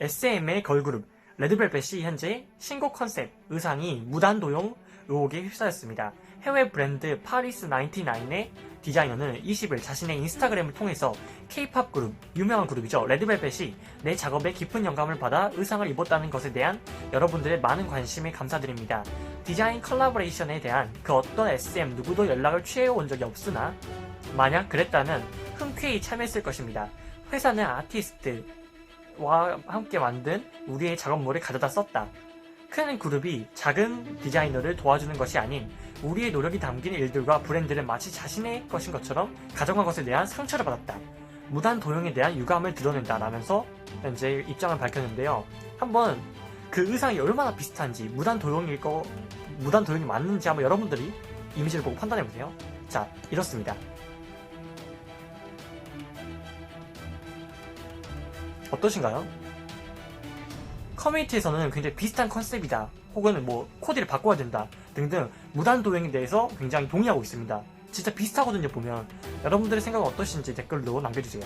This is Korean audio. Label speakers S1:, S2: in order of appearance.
S1: SM의 걸그룹 레드벨벳이 현재 신곡 컨셉 의상이 무단도용 의혹에 휩싸였습니다. 해외 브랜드 파리스 99의 디자이너는 20일 자신의 인스타그램을 통해서 K-팝 그룹, 유명한 그룹이죠. 레드벨벳이 내 작업에 깊은 영감을 받아 의상을 입었다는 것에 대한 여러분들의 많은 관심에 감사드립니다. 디자인 컬라보레이션에 대한 그 어떤 SM 누구도 연락을 취해온 적이 없으나 만약 그랬다면 흔쾌히 참여했을 것입니다. 회사는 아티스트 와 함께 만든 우리의 작업물을 가져다 썼다. 큰 그룹이 작은 디자이너를 도와주는 것이 아닌 우리의 노력이 담긴 일들과 브랜드를 마치 자신의 것인 것처럼 가져간 것에 대한 상처를 받았다. 무단 도용에 대한 유감을 드러낸다라면서 현재 입장을 밝혔는데요. 한번 그 의상이 얼마나 비슷한지 무단 도용일 거 무단 도용이 맞는지 한번 여러분들이 이미지를 보고 판단해 보세요. 자 이렇습니다. 어떠신가요? 커뮤니티에서는 굉장히 비슷한 컨셉이다. 혹은 뭐 코디를 바꿔야 된다. 등등 무단 도용에 대해서 굉장히 동의하고 있습니다. 진짜 비슷하거든요 보면 여러분들의 생각은 어떠신지 댓글로 남겨주세요.